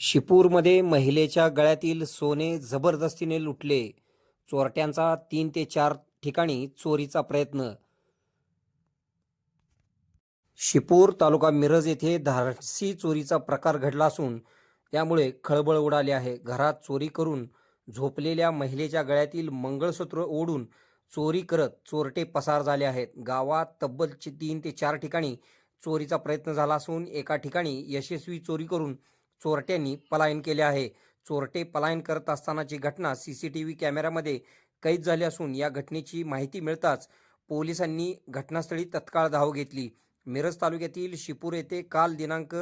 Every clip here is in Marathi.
शिपूरमध्ये महिलेच्या गळ्यातील सोने जबरदस्तीने लुटले. चोरट्यांचा तीन ते चार ठिकाणी चोरीचा प्रयत्न. शिपूर तालुका मिरज येथे धाडसी चोरीचा प्रकार घडला असून त्यामुळे खळबळ उडाली आहे. घरात चोरी करून झोपलेल्या महिलेच्या गळ्यातील मंगळसूत्र ओढून चोरी करत चोरटे पसार झाले आहेत. गावात तब्बल तीन ते चार ठिकाणी चोरीचा प्रयत्न झाला असून एका ठिकाणी यशस्वी चोरी करून चोरट्यांनी पलायन केले आहे. चोरटे पलायन करत असतानाची घटना सी सी टी व्ही कॅमेऱ्यामध्ये कैद झाली असून या घटनेची माहिती मिळताच पोलिसांनी घटनास्थळी तत्काळ धाव घेतली. मिरज तालुक्यातील शिपूर येथे काल दिनांक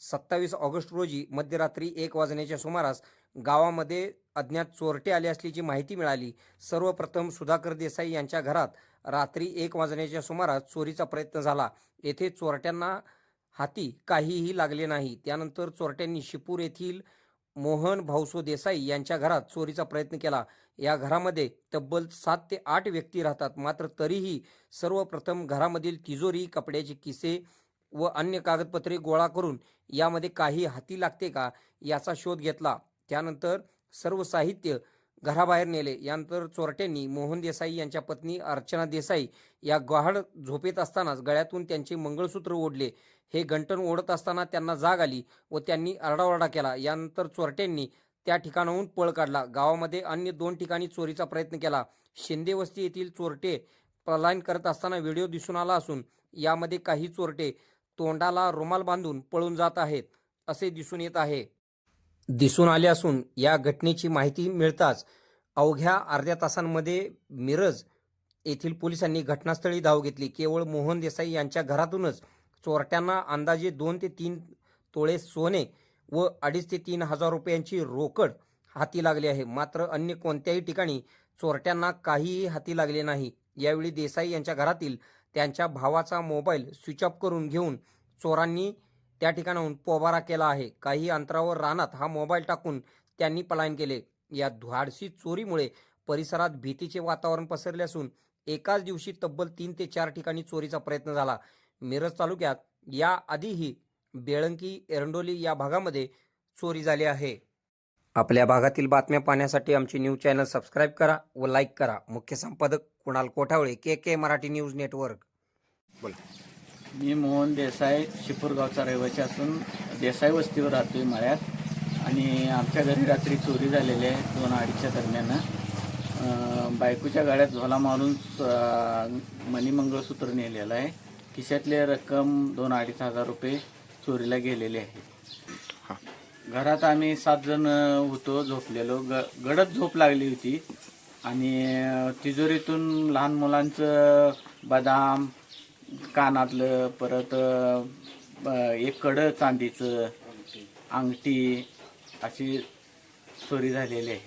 सत्तावीस ऑगस्ट रोजी मध्यरात्री एक वाजण्याच्या सुमारास गावामध्ये अज्ञात चोरटे आले असल्याची माहिती मिळाली. सर्वप्रथम सुधाकर देसाई यांच्या घरात रात्री एक वाजण्याच्या सुमारास चोरीचा प्रयत्न झाला. येथे चोरट्यांना हाती काहीही लागले नाही. त्यानंतर चोरट्यांनी शिपूर येथील मोहन भाऊसो देसाई यांच्या घरात चोरीचा प्रयत्न केला. या घरामध्ये तब्बल सात ते आठ व्यक्ती राहतात. मात्र तरीही सर्वप्रथम घरामधील तिजोरी कपड्याचे किसे व अन्य कागदपत्रे गोळा करून यामध्ये काही हाती लागते का याचा शोध घेतला. त्यानंतर सर्व साहित्य घराबाहेर नेले. यानंतर चोरट्यांनी मोहन देसाई यांच्या पत्नी अर्चना देसाई या गहाड झोपेत असतानाच गळ्यातून त्यांचे मंगळसूत्र ओढले. हे गंटण ओढत असताना त्यांना जाग आली व त्यांनी आरडाओरडा केला. यानंतर चोरट्यांनी त्या ठिकाणाहून पळ काढला. गावामध्ये अन्य दोन ठिकाणी चोरीचा प्रयत्न केला. शिंदे वस्ती येथील चोरटे पलायन करत असताना व्हिडिओ दिसून आला असून यामध्ये काही चोरटे तोंडाला रुमाल बांधून पळून जात आहेत असे दिसून येत आहे. दिसून आले असून या घटनेची माहिती मिळताच अवघ्या अर्ध्या तासांमध्ये मिरज येथील पोलिसांनी घटनास्थळी धाव घेतली. केवळ मोहन देसाई यांच्या घरातूनच चोरट्यांना अंदाजे दोन ते तीन तोळे सोने व अडीच ते तीन हजार रुपयांची रोकड हाती लागली आहे. मात्र अन्य कोणत्याही ठिकाणी चोरट्यांना काहीही हाती लागले नाही. यावेळी देसाई यांच्या घरातील त्यांच्या भावाचा मोबाईल स्विच ऑफ करून घेऊन चोरांनी त्या ठिकाणाहून पोबारा केला आहे. काही अंतरावर रानात हा मोबाईल टाकून त्यांनी पलायन केले. या धाडसी चोरीमुळे परिसरात भीतीचे वातावरण पसरले असून एकाच दिवशी तब्बल तीन ते चार ठिकाणी चोरीचा प्रयत्न झाला. मिरज तालुक्यात या आधीही बेळंकी एरंडोली या भागामध्ये चोरी झाली आहे. आपल्या भागातील बातम्या पाहण्यासाठी आमचे न्यूज चॅनल सबस्क्राईब करा व लाईक करा. मुख्य संपादक Kunal Kothavale K K Marathi news network. मी मोहन देसाई शिपूरगावचा रहिवासी असून देसाई वस्तीवर राहतोय मळ्यात. आणि आमच्या घरी रात्री चोरी झालेली आहे दोन अडीचच्या दरम्यान. बायकोच्या गाड्यात झोला मारून मणी मंगळसूत्र नेलेलं आहे. खिशातले रक्कम दोन अडीच हजार रुपये चोरीला गेलेले आहे. घरात आम्ही सात जण होतो झोपलेलो. ग गडद झोप लागली होती. आणि तिजोरीतून लहान मुलांचं बदाम कानातलं परत एक कडं चांदीचं अंगठी अशी चोरी झालेली आहे.